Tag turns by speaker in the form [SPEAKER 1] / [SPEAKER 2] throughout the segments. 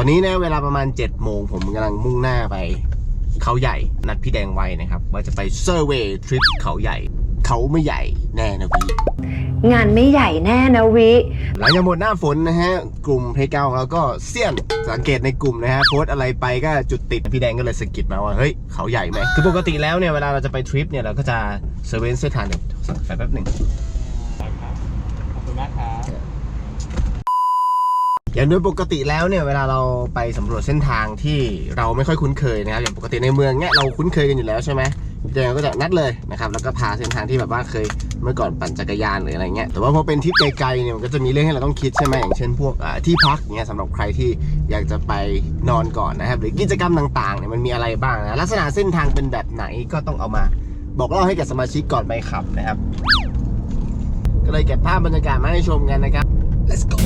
[SPEAKER 1] ตอนนี้นะเวลาประมาณ7จ็ดโมงผมกำลังมุ่งหน้าไป เขาใหญ่นัดพี่แดงไว้นะครับ ว่าจะไปเซอร์เวย์ทริปเขาใหญ่ เขาไม่ใหญ่แน่นะพี่
[SPEAKER 2] งานไม่ใหญ่แน่นะวิ
[SPEAKER 1] หลังจากหมดหน้าฝนนะฮะ กลุ่มเพลเก้าของเราก็เสี้ยนสังเกตในกลุ่มนะฮะโพสต์อะไรไปก็จุดติดพี่แดงก็เลยสะกิดมาว่าเฮ้ยเขาใหญ่ไหมคือปกติแล้วเนี่ยเวลาเราจะไปทริปเนี่ยเราก็จะเซอร์เวนเส้นทางเนี่ยไปแป๊บหนึ่ง
[SPEAKER 3] ขอบคุณมากครับ
[SPEAKER 1] อย่างโดยปกติแล้วเนี่ยเวลาเราไปสำรวจเส้นทางที่เราไม่ค่อยคุ้นเคยนะครับอย่างปกติในเมืองเนี่ยเราคุ้นเคยกันอยู่แล้วใช่ไหมพี่แดงก็จะนัดเลยนะครับแล้วก็พาเส้นทางที่แบบว่าเคยเมื่อก่อนปั่นจักรยานหรืออะไรเงี้ยแต่ว่าพอเป็นทริปไกลๆเนี่ยมันก็จะมีเรื่องให้เราต้องคิดใช่ไหมอย่างเช่นพวกที่พักเนี่ยสำหรับใครที่อยากจะไปนอนก่อนนะครับหรือกิจกรรมต่างๆเนี่ยมันมีอะไรบ้างนะลักษณะเส้นทางเป็นแบบไหนก็ต้องเอามา บอกเล่าให้กับสมาชิกก่อนไปขับนะครับ ก็เลยเก็บภาพบรรยากาศมาให้ชมกันนะครับ let's go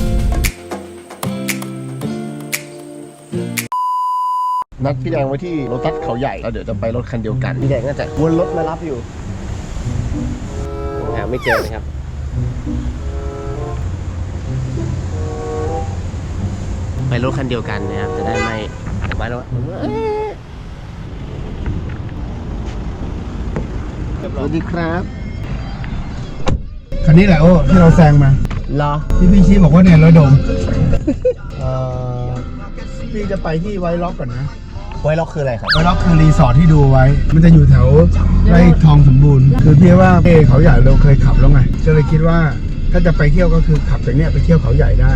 [SPEAKER 1] นัดพี่แดงไว้ที่รถตัดเขาใหญ่แล้วเดี๋ยวจะไปรถคันเดียวกันพี่แดงก็จะวนรถมารับอยู่หาไม่เจอนะครับไปรถคันเดียวกันนะครับจะได้ไม่ไม่แล้วสวัสดีครับ
[SPEAKER 4] คันนี้แหละโอ้ที่เราแซงมา
[SPEAKER 1] รอ
[SPEAKER 4] ที่พี่ชี้บอกว่าเนี่ยร้อยโดมเอ่อพี่จะไปที่ไวล็อกก่อนนะ
[SPEAKER 1] ไว้ล็อกคืออะไรครับ
[SPEAKER 4] ไวล็อกคือรีสอร์ทที่ดูไว้ มันจะอยู่แถวไร่ทองสมบูรณ์ คือพี่ว่าเอเขาใหญ่เราเคยขับแล้วไงก็เลยคิดว่าถ้าจะไปเที่ยวก็คือขับจากเนี้ยไปเที่ยวเขาใหญ่ได้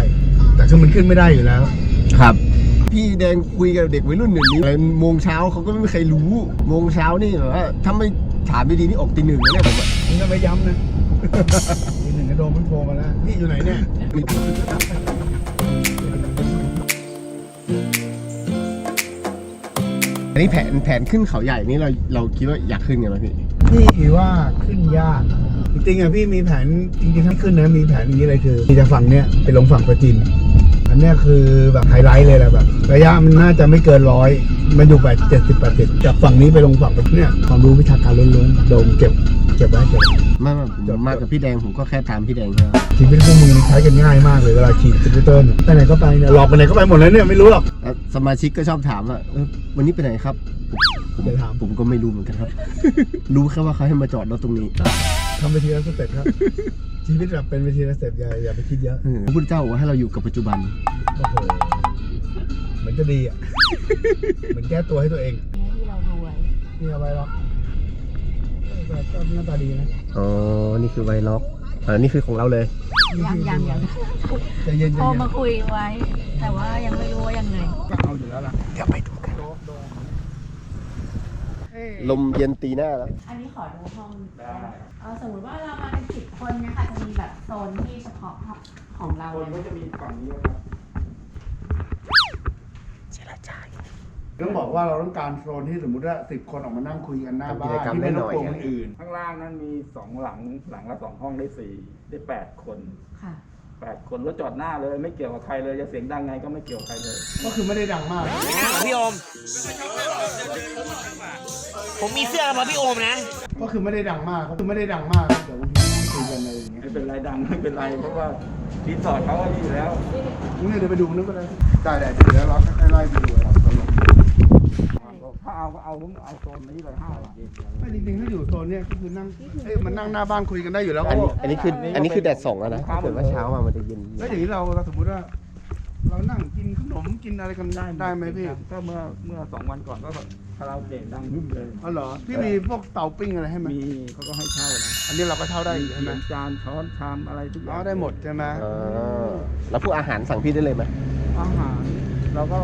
[SPEAKER 4] แต่คือมันขึ้นไม่ได้อยู่แล้ว
[SPEAKER 1] ครับ พี่แดงคุยกับเด็กวัยรุ่นหนึ่งนี้อะไรโมงเช้าเขาก็ไม่มีใครรู้โมงเช้านี่แบบว่าถ้าไม่ถามดีๆนี่ออกตีหนึ่งแล้วเนี่ยผมอะ
[SPEAKER 4] มึงก็ไม่ย้ำนะทีหนึ่งกระโดมมันโทรมาแล้วพี่อยู่ไหนเนี่ย
[SPEAKER 1] อันนี้แผนแผนขึ้นเขาใหญ่นี่เราเราคิดว่าอยากขึ้นกันไหมพี่
[SPEAKER 4] พี่ว่าขึ้นยาก จริงๆอะพี่มีแผนจริงๆถ้าขึ้นนะมีแผนอย่างนี้เลยคือที่จะฝั่งเนี้ยไปลงฝั่งประจินอั นเนี้ยคือแบบไฮไลท์เลยแหละแบบระยะมันน่าจะไม่เกินร้อยมันอยู่แบบเจ็ดสิบแปดสิบจากฝั่งนี้ไปลงฝั่งประจินเนี่ยความรู้วิชาการล้วนๆโดมเก็บเก็บไว้เก็บ
[SPEAKER 1] มากมากผมมากกับพี่แดงผมก็แค่ถามพี่แดงแค่ว่า
[SPEAKER 4] ชีวิตพวกมึงใช้กันง่ายมากเลยเวลาขี่สกูตเตอร์เนี่ยไปไหนก็ไปเนี่ยหลอกไปไหนก็ไปหมดเลยเนี่ยไม่รู้หรอก
[SPEAKER 1] แล้วสมาชิกก็ชอบถามว่าเออวันนี้ไปไหนครับผม
[SPEAKER 4] เดี๋ยวถาม
[SPEAKER 1] ผมก็ไม่รู้เหมือนกันครับ รู้แค่ว่าเขาให้มาจอดรถตรงนี้
[SPEAKER 4] ทำไปทีละสเต็ปครับ ชีวิตแบบเป็นไปทีละสเต็ปอย่าอย่าไปคิดเยอะ
[SPEAKER 1] เออพระพุทธเจ้าบอกว่าให้เราอยู่กับปัจจุบัน
[SPEAKER 4] โอ้โหเหมือนจะดีอะ เหมือนแก้ตัวให้ตัวเอง
[SPEAKER 2] ที่เรารวย
[SPEAKER 4] นี่เอาไว้หรอกเออแต่ก็หน้าตาดีนะ
[SPEAKER 1] อ๋อ นี่คือไวล็อกอ่านี่คือของเราเลย
[SPEAKER 2] ยังยังยัง
[SPEAKER 4] ใจเย็นใจ
[SPEAKER 2] โทร
[SPEAKER 4] เย็น
[SPEAKER 2] มาคุยไว้ แต่ว่ายังไม่รู้ว่ายังไง
[SPEAKER 4] ก็เอาอยู่แล้วล่ะ
[SPEAKER 1] เดี๋ยวไปดูกัน ลมเย็นตีหน้าแล้ว
[SPEAKER 2] อันนี้ขอดูห้องได้เออสมมติว่าเรามาเป็นสิบคนเนี่ยค่ะจะมีแบบโซนที่เฉพาะของเรา
[SPEAKER 3] คน
[SPEAKER 2] เลย
[SPEAKER 3] ก็จะมีฝั่งนี้ครับ
[SPEAKER 1] เจรจา
[SPEAKER 4] ต้องบอกว่าเราต้องการโซนที่สมมุติว่าสิบคนออกมานั่งคุยกันหน้าบ้าน
[SPEAKER 1] ทำกิจกรรม
[SPEAKER 4] ที่ไม่
[SPEAKER 1] ได้
[SPEAKER 4] ร
[SPEAKER 1] หน่
[SPEAKER 4] บ
[SPEAKER 1] อย
[SPEAKER 4] กวนคนอื่น
[SPEAKER 3] ข้างล่างนั้นมีสองหลังหลังละสองห้องได้สี่ได้แปดคน
[SPEAKER 2] ค่ะ
[SPEAKER 3] แปดคนรถจอดหน้าเลยไม่เกี่ยวกับใครเลยจะเสียงดังไงก็ไม่เกี่ยวกับใครเลย
[SPEAKER 4] ก็คือไม่ได้ดังมาก
[SPEAKER 5] พี่โอม ผมมีเสื้อมาพี่โอมนะ
[SPEAKER 4] ก็คือไม่ได้ดังมากก็คือไม่ได้ดังมากเดี๋ยวบางทีนั่งคุยกันอะไรอย่างเงี้ย
[SPEAKER 3] ไม่เป็นไรดังไม่เป็นไรเพราะว่ารีสอร์ทเขาก็ดีอยู่แล้ว
[SPEAKER 4] มึงเนี่ยเดี๋ยวไปดูนึกก็ได้ได้ได้เดี๋ยวเราไล่ไปดูเราตลก
[SPEAKER 3] ถ้า เอาก็เอาผมเอาโซนนี้เลยห้าหลัง
[SPEAKER 4] ไม่จริงๆถ้าอยู่โซนเนี้ยก็คือนั่งเอ้ยมันนั่งหน้าบ้านคุยกันได้อยู่แล้ว
[SPEAKER 1] อันนี้
[SPEAKER 4] ก็
[SPEAKER 1] อันนี้คืออันนี้คือแดดส่องแล้วนะถ้าเกิดว่าเช้ามามันจะเย็น
[SPEAKER 4] แล้วอย่างนี้เราเราสมมติว่า เรานั่งกินขนมกินอะไรกันได้ได้ไหมพี่
[SPEAKER 3] ก็เมื่อเมื่อสองวันก่อนก็คาราโอเกะดังรุ่มเลย
[SPEAKER 4] อ๋อเหรอพี่มีพวกเตาปิ้งอะไรให้ไหม
[SPEAKER 3] มีเขาก็ให้เช่านะ
[SPEAKER 4] อันนี้เราก็เช่าได้
[SPEAKER 3] มี
[SPEAKER 4] อยู่ใช่ไหม
[SPEAKER 3] จานช้อนชามอะไรทุกอ
[SPEAKER 4] อ๋อย่างได้หมดใช่ไหม
[SPEAKER 1] อ่าแล้วพวกอาหารสั่งพี่ได้เลยไหม
[SPEAKER 3] อาหาร เราก็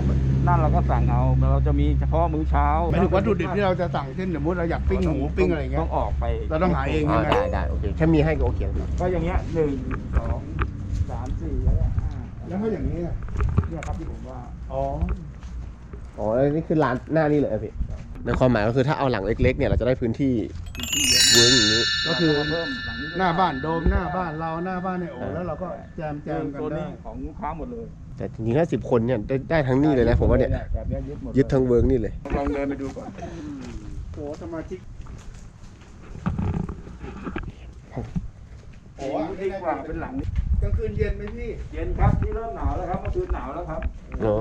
[SPEAKER 3] นั่นเราก็สั่งเอาเราจะมีเฉพาะมื้อเช้า
[SPEAKER 4] หมายถึงวัตถุดิบที่เราจะสั่งเช่นสมมติเราอยากปิ้งหมูปิ้งอะไรอย่างเงี้
[SPEAKER 3] ต้
[SPEAKER 4] ย
[SPEAKER 3] องออกไป
[SPEAKER 4] เราต้องหาเอง
[SPEAKER 1] อ่าได้ได้โอเคแค่มีให้ก็โอเคแล้ว
[SPEAKER 3] ก็อย่างเงี้ยหนึ่งสองสามสี่แล้วก็ห้า
[SPEAKER 4] แล้วถ้าอย่างนี้อะ
[SPEAKER 3] เนี่ยครับที่ผมว่า
[SPEAKER 4] อ๋อ
[SPEAKER 1] อ๋อแล้วนี่คือร้านหน้านี่เลยเหรอพี่ในความหมายก็คือถ้าเอาหลังเล็กๆเนี่ยเราจะได้พื้นที่เวิร์กอย่างนี้
[SPEAKER 4] ก็คือ
[SPEAKER 3] เพิ่มหลังนี้
[SPEAKER 4] หน้าบ้านโดมหน้าบ้านเราหน้าบ้านในโอแล้วเราก็แจมแจ
[SPEAKER 3] เติ
[SPEAKER 4] ม
[SPEAKER 3] ม
[SPEAKER 4] กัน
[SPEAKER 3] ตัว
[SPEAKER 4] ได้
[SPEAKER 3] นี้ของลูกค้าหมดเลย
[SPEAKER 1] แต่จริงๆถ้าสิบคนเนี่ยได้ได้ทั้งนี่เลยนะผมว่าเนี่ย
[SPEAKER 3] แบบเนี้ยยึดหมด
[SPEAKER 1] ยึดทั้งเวิร์กนี่เลย
[SPEAKER 3] ลองเดินไปดูก่อน
[SPEAKER 4] โอ้สมาชิก
[SPEAKER 3] โอ้ดีกว่าเป็นหลังนี้
[SPEAKER 4] กลางคืนเย็นไหมพี่
[SPEAKER 3] เย็นครับที่เริ่มหนาวแล้วครับเมื่อคืนหนาวแล้วครับ
[SPEAKER 1] โอ้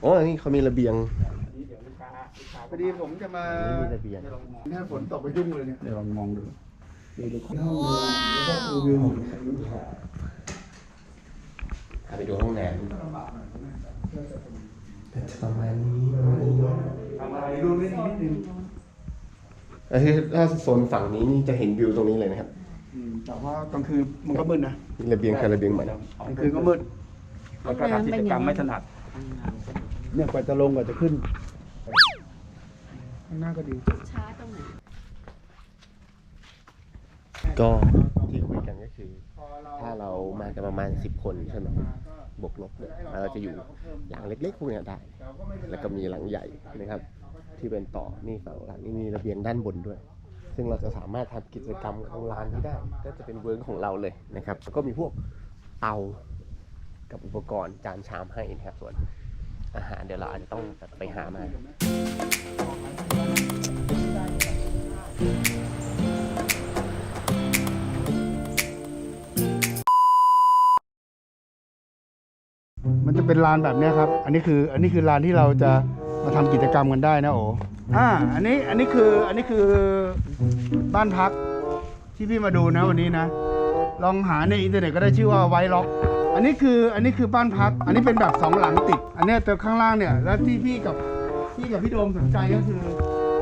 [SPEAKER 1] โอ้อันนี้เขามีระเบียง
[SPEAKER 3] อันนี้เดี๋ยวลูกค้าลูกค้า
[SPEAKER 4] พอดีผมจะมา
[SPEAKER 1] มีระเบียง
[SPEAKER 3] จะลองมอง
[SPEAKER 4] ถ้าฝนตกไปยุ่งเลยเนี่ย
[SPEAKER 3] เดี๋ยวลองมองดู
[SPEAKER 4] ดูดูห้องดูแล้วก็ดูวิว
[SPEAKER 1] ไปดูห้องน้ำประมาณนี้
[SPEAKER 3] ทำอะไร
[SPEAKER 4] ดู
[SPEAKER 3] ดู
[SPEAKER 4] นิดนิดนึง
[SPEAKER 1] เอ้ยถ้าโซนฝั่งนี้นี่จะเห็นวิวตรงนี้เลยนะครับ
[SPEAKER 4] อืมแต่ว่ากลางคืนมันก็มืดนะ
[SPEAKER 1] ระเบียงคือระเบียงใหม่
[SPEAKER 4] กลางคืนก็มืด
[SPEAKER 3] แล้วก็ทำกิจกรรมไม่ถนัด
[SPEAKER 4] เนี่ยกว่าจะลงกว่าจะขึ้นข้างหน้าก็ดี
[SPEAKER 2] ช้าตรงไหน
[SPEAKER 1] ก็ที่คุยกันก็คือ ถ้าเรามากันประมาณ 10 คนใช่ไหมบวกลบเนี่ยเราจะอยู่หลังเล็กๆพวกนี้ได้ แล้วก็มีหลังใหญ่นะครับ ที่เป็นต่อนี่ฝั่งหลังนี่มีระเบียงด้านบนด้วย ซึ่งเราจะสามารถทำกิจกรรมของร้านนี้ได้ ก็จะเป็นเวิร์กของเราเลยนะครับแล้วก็มีพวกเตากับอุปกรณ์จานชามให้นะครับส่วนอาหารเดี๋ยวเราอาจจะต้องไปหามา
[SPEAKER 4] เป็นลานแบบเนี้ยครับ อันนี้คืออันนี้คือลานที่เราจะมาทำกิจกรรมกันได้นะโอ้อ่าอันนี้อันนี้คืออันนี้คือบ้านพักที่พี่มาดูนะวันนี้นะ ลองหาในอินเทอร์เน็ตก็ได้ชื่อว่าไวล็อก อันนี้คืออันนี้คือบ้านพัก อันนี้เป็นแบบสองหลังติด อันเนี้ยตัวข้างล่างเนี่ย แล้วที่พี่กับพี่กับพี่โดมสนใจก็คือ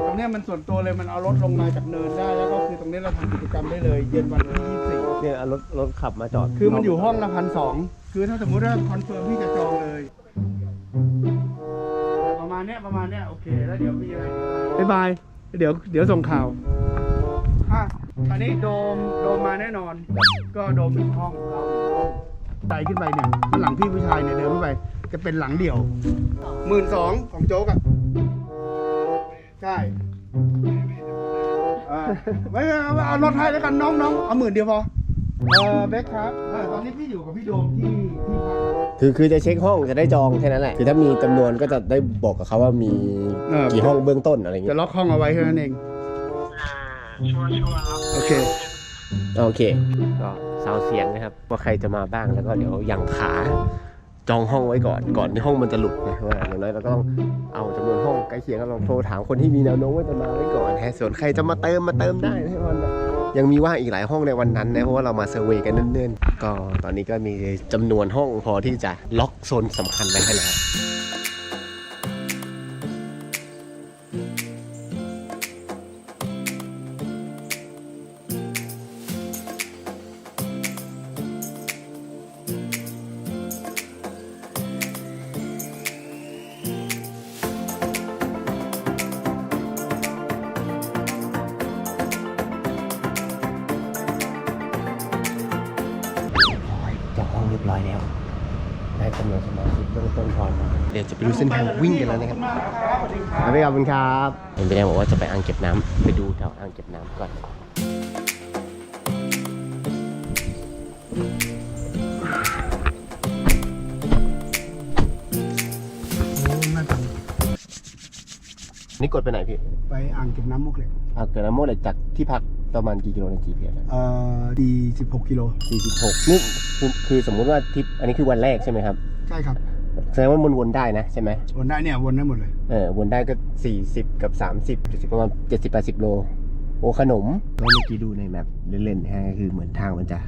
[SPEAKER 4] ตรงเนี้ยมันส่วนตัวเลยมันเอารถลงมาจากเนินได้ แล้วก็คือตรงนี้เราทำกิจกรรมได้เลย เย็นวันที่24
[SPEAKER 1] เนี่ยเอารถรถขับมาจอด
[SPEAKER 4] คือมันอยู่ห้องละพันสอง คือถ้าสมมุติว่าคอนเฟิร์มพี่จะจองเลย ประมาณเนี้ยประมาณเนี้ยโอเค แล้วเดี๋ยวมีอะไรบ๊ายบายเดี๋ยวเดี๋ยวส่งข่าวอะตอนนี้โดมโดมมาแน่นอน ก็โดมหนึ่งห้องเราหนึ่งห้องใจขึ้นไปเนี่ยข้างหลังพี่ผู้ชายเนี่ยเดินขึ้นไป จะเป็นหลังเดี่ยวหมื่นสองของโจ๊กอะใช่เออไม่ไม่เอาเอารถให้แล้วกันน้องน้องเอาหมื่นเดียวพอ เออเบคครับเออตอนนี้พี่อยู่กับพี่โดมที่ที่พัก
[SPEAKER 1] คือคือจะเช็คห้องจะได้จองแค่นั้นแหละ คือถ้ามีจำนวนก็จะได้บอกกับเขาว่ามี
[SPEAKER 4] เออ
[SPEAKER 1] กี่ห้องเบื้องต้นอะไรอย่าง
[SPEAKER 4] จะ
[SPEAKER 1] เงี้ย
[SPEAKER 4] ล็อกห้องเอาไว้แค่นั้นเองโอเค
[SPEAKER 1] โอเค ก็ซาวเสียงนะครับ ว่าใครจะมาบ้างแล้วก็เดี๋ยวยังขาจองห้องไว้ก่อนก่อนที่ห้องมันจะหลุดนะว่าอย่างน้อยเราก็ต้องเอาจำนวนห้องใกล้เคียงแล้วลองโทรถามคนที่มีแนวโน้มว่าจะมาไว้ก่อนฮะส่วนใครจะมาเติมมาเติมได้นะวันน่ะ ยังมีว่างอีกหลายห้องในวันนั้นนะเพราะว่าเรามาเซอร์เวยกันเนิ่นๆ ก็ตอนนี้ก็มีจำนวนห้องพอที่จะล็อกโซนสำคัญไว้ให้แล้ว ดี๋ยวจะไปดูเส้นทางวิ่งกันแล้วนะครับครับพี่ขอบคุณครับเห็นพี่แดงบอกว่าจะไปอ่างเก็บน้ำไปดูแถวอ่างเก็บน้ำก่อนนี่กดไปไหนพี่
[SPEAKER 4] ไปอ่างเก็บน้ำมุกเหล็ก
[SPEAKER 1] อ่างเก็บน้ำโมเหล็กจากที่พักประมาณกี่กิโลใน GPS
[SPEAKER 4] เอ่อดี16กิโล
[SPEAKER 1] 46นี่คือคือสมมุติว่าทริปอันนี้คือวันแรกใช่ไหมครับ
[SPEAKER 4] ใช่ครับ
[SPEAKER 1] แสดงว่ามันวนได้นะใช่ไหม
[SPEAKER 4] วนได้เนี่ยวนได้หมดเลย
[SPEAKER 1] เออวนได้ก็ 40 กับ 30 70ประมาณ70 80 โล โอ้ขนมก็เมื่อกี้ดูในแมปเล่นๆนะฮะคือเหมือนทางมันจะ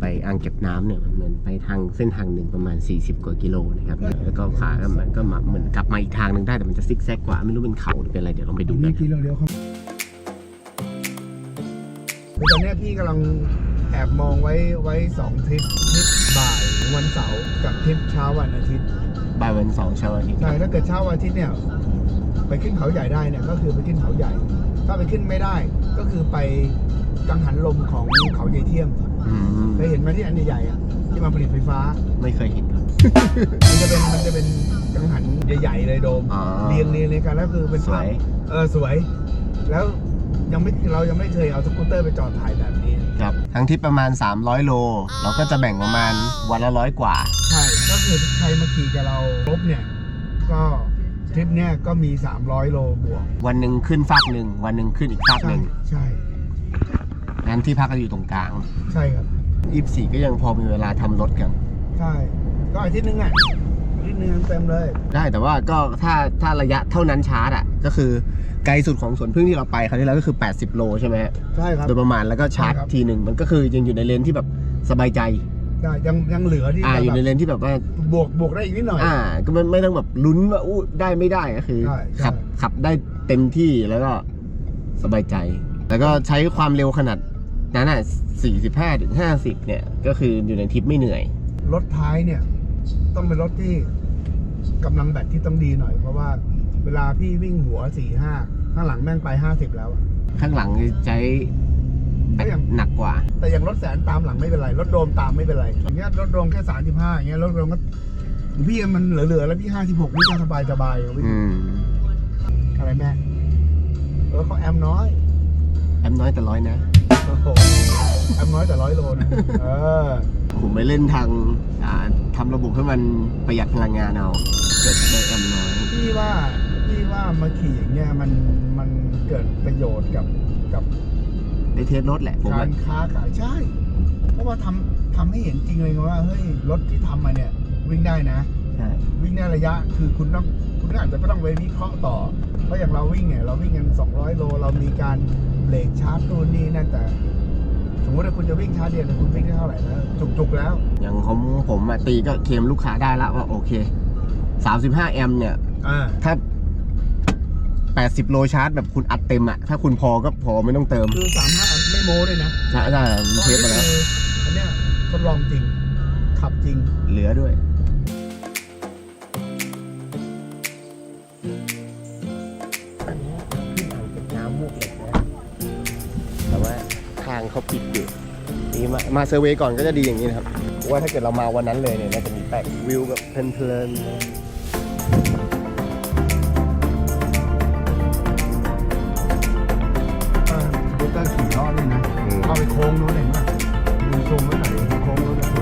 [SPEAKER 1] ไปอ่างเก็บน้ำเนี่ยมันเหมือนไปทางเส้นทางหนึ่งประมาณ 40 กว่ากิโลนะครับแล้วก็ขาก็เหมือนก็มาเหมือนกลับมาอีกทางหนึ่งได้แต่มันจะซิกแซกกว่าไม่รู้เป็นเขาหรือเป็นอะไรเดี๋ยวลองไปดู
[SPEAKER 4] อัน
[SPEAKER 1] กั
[SPEAKER 4] นี้
[SPEAKER 1] น
[SPEAKER 4] ที่เราเลี้ยวเข้าคือตอนเนี้ยพี่กำลังแอบมองไว้ไว้สองทริปทริปบ่าย วันเสาร์กับทริปเช้าวันอาทิตย์
[SPEAKER 1] บ่ายวันเสองเช้าร์อาทิตย์
[SPEAKER 4] ใช่ถ้าเกิดเช้าวันอาทิตย์เนี่ยไปขึ้นเขาใหญ่ได้เนี่ยก็คือไปขึ้นเขาใหญ่ ถ้าไปขึ้นไม่ได้ก็คือไปกังหันลมของเขาใหญ่เทียม
[SPEAKER 1] อืม
[SPEAKER 4] เคยเห็นไหมที่อันใหญ่ๆอะที่มาผลิตไฟฟ้า
[SPEAKER 1] ไม่เคยเห็นครับ
[SPEAKER 4] มันจะเป็นมันจะเป็นกังหันใหญ่ๆเลยโดม
[SPEAKER 1] อ๋อ
[SPEAKER 4] เรียงเรียงเรียงกันแล้วคือเป็น
[SPEAKER 1] สวย
[SPEAKER 4] เออสวย แล้ว ยังไม่เรายังไม่เคยเอาสกูตเตอร์ไปจอดถ่ายแบบนี้
[SPEAKER 1] ครับ ทั้งทริปประมาณ 300 โล เราก็จะแบ่งประมาณวันละร้อยกว่า
[SPEAKER 4] ใช่ ก็คือใครมาขี่กับเราครบเนี่ย ก็ทริปเนี้ยก็มี 300 โลบวก
[SPEAKER 1] วันหนึ่งขึ้นฟากหนึ่ง วันหนึ่งขึ้นอีกฟากห
[SPEAKER 4] ใช่
[SPEAKER 1] นึ่ง
[SPEAKER 4] ใช่
[SPEAKER 1] งั้นที่พักก็อยู่ตรงกลาง
[SPEAKER 4] ใช่ครับ
[SPEAKER 1] ยี่สี่ก็ยังพอมีเวลาทำรถกัน
[SPEAKER 4] ใช่ ก็อาทิตย์นึงอะ อาทิตย์นึงเต็มเลย
[SPEAKER 1] ได้แต่ว่าก็ถ้าถ้าระยะเท่านั้นชาร์จอะ ก็คือไกลสุดของสวนพึ่งที่เราไปคราวที่แล้วก็คือ 80 โลใช่ไหมฮะ
[SPEAKER 4] ใช่ครับ
[SPEAKER 1] โดยประมาณแล้วก็ชาร์จ
[SPEAKER 4] ใช่ครับ
[SPEAKER 1] ทีหนึ่งมันก็คือยังอยู่ในเลนที่แบบสบายใจ
[SPEAKER 4] ใช่ยังยังเหลือที่
[SPEAKER 1] อ่า
[SPEAKER 4] จะ
[SPEAKER 1] อยู่ใน
[SPEAKER 4] แบบ
[SPEAKER 1] เลนที่แบบว่า
[SPEAKER 4] บวกบวกได้อีกนิดหน่อย
[SPEAKER 1] อ่า ก็ไม่ไม่ต้องแบบลุ้นว่าอู้ได้ไม่ได้ก็คือ
[SPEAKER 4] ใช่ใช่
[SPEAKER 1] ขับขับได้เต็มที่แล้วก็สบายใจ แล้วก็ใช้ความเร็วขนาดนั้นอะ45ถึง50 เนี่ย ก็คืออยู่ในทริปไม่เหนื่อย
[SPEAKER 4] รถท้ายเนี่ย ต้องเป็นรถที่กำลังแบตที่ต้องดีหน่อย เพราะว่าเวลาพี่วิ่งหัวสี่ห้าข้างหลังแม่งไปห้าสิบแล้วอะ
[SPEAKER 1] ข้างหลังใช้แบต
[SPEAKER 4] ก็ยัง
[SPEAKER 1] หนักกว่า
[SPEAKER 4] แต่อย่างรถแสนตามหลังไม่เป็นไร รถโดมตามไม่เป็นไรอย่างเงี้ยรถโดมแค่สามสิบห้าอย่างเงี้ยรถโดมก็พี่มันเหลือๆแล้วพี่ห้าสิบหกวิ่งสบายสบายๆวิ่ง
[SPEAKER 1] อืม
[SPEAKER 4] อะไรแม่เออเขาแอมน้อย
[SPEAKER 1] แอมน้อยแต่ร้อยนะ
[SPEAKER 4] โอ้โหแอมน้อยแต่ร้อยโลนะเออ
[SPEAKER 1] ผมไปเล่นทางอ่าทำระบบให้มันประหยัดพลังงานเอาเกิดได้แอมน้อย
[SPEAKER 4] พี่ว่าพี่ว่ามาขี่อย่างเงี้ยมันมันเกิดประโยชน์กับกับ
[SPEAKER 1] ได้เทสรถแหละผม
[SPEAKER 4] กา
[SPEAKER 1] ว่าร
[SPEAKER 4] ค้าขายใช่ เพราะว่าทำทำให้เห็นจริงเลยไงว่าเฮ้ยรถที่ทำมาเนี่ยวิ่งได้นะ
[SPEAKER 1] ใช่
[SPEAKER 4] วิ่งได้ระยะคือคุณต้องคุณอาจจะไม่ต้องไปวิเคราะห์ต่อ เพราะอย่างเราวิ่งเนี่ยเราวิ่งกัน 200 โล เรามีการเบรกชาร์จตัวนี้นั่นแต่ สมมติว่าคุณจะวิ่งชาร์จเดียวเนี่ยคุณวิ่งได้เท่าไหร่แล้วจุกๆแล้ว
[SPEAKER 1] อย่างของผมอะตีก็เคลมลูกค้าได้แล้วว่าโอเค 35 แอมป์เนี่ย
[SPEAKER 4] อ่า
[SPEAKER 1] ถ้า 80 โลชาร์จแบบคุณอัดเต็มอะถ้าคุณพอก็พอไม่ต้องเติม
[SPEAKER 4] คือสามห้าไม่โม้เลยนะ
[SPEAKER 1] ใช่ใช่เทสมาแล้ว
[SPEAKER 4] คืออันเนี้ยทดลองจริงขับจริง
[SPEAKER 1] เหลือด้วย เขาปิดอยู่นี่มามาเซอร์เวย์ก่อนก็จะดีอย่างนี้นะครับเพราะว่าถ้าเกิดเรามาวันนั้นเลยเนี่ยน่าจะมีแปะวิวแบบเพลินๆนะ
[SPEAKER 4] เออบูเตอร์ขี่ล้อเลยนะ
[SPEAKER 1] อืม
[SPEAKER 4] เข้าไปโค้งนู้นเห็นป่ะดูชมไว้หน่อยโค้งนู้น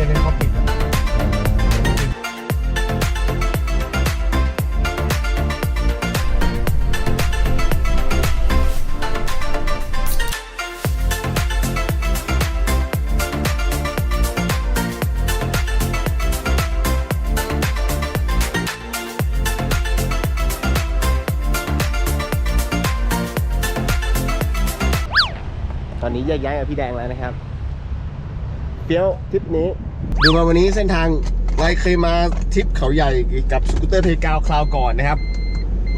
[SPEAKER 4] เราไปเจเล่นเขาปิด
[SPEAKER 1] ตอนนี้แยกย้ายกับพี่แดงแล้วนะครับ เฟี้ยวทริปนี้ ดูมาวันนี้เส้นทางเราเคยมาทริปเขาใหญ่กับสกูตเตอร์เพกาวคราวก่อนนะครับ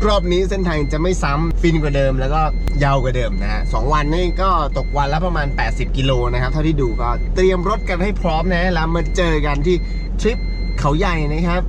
[SPEAKER 1] รอบนี้เส้นทางจะไม่ซ้ำฟินกว่าเดิม แล้วก็ยาวกว่าเดิมนะฮะสองวันนี่ก็ตกวันละประมาณ 80 กิโลนะครับ เท่าที่ดูก็เตรียมรถกันให้พร้อมนะแล้วมาเจอกันที่ทริปเขาใหญ่นะครับ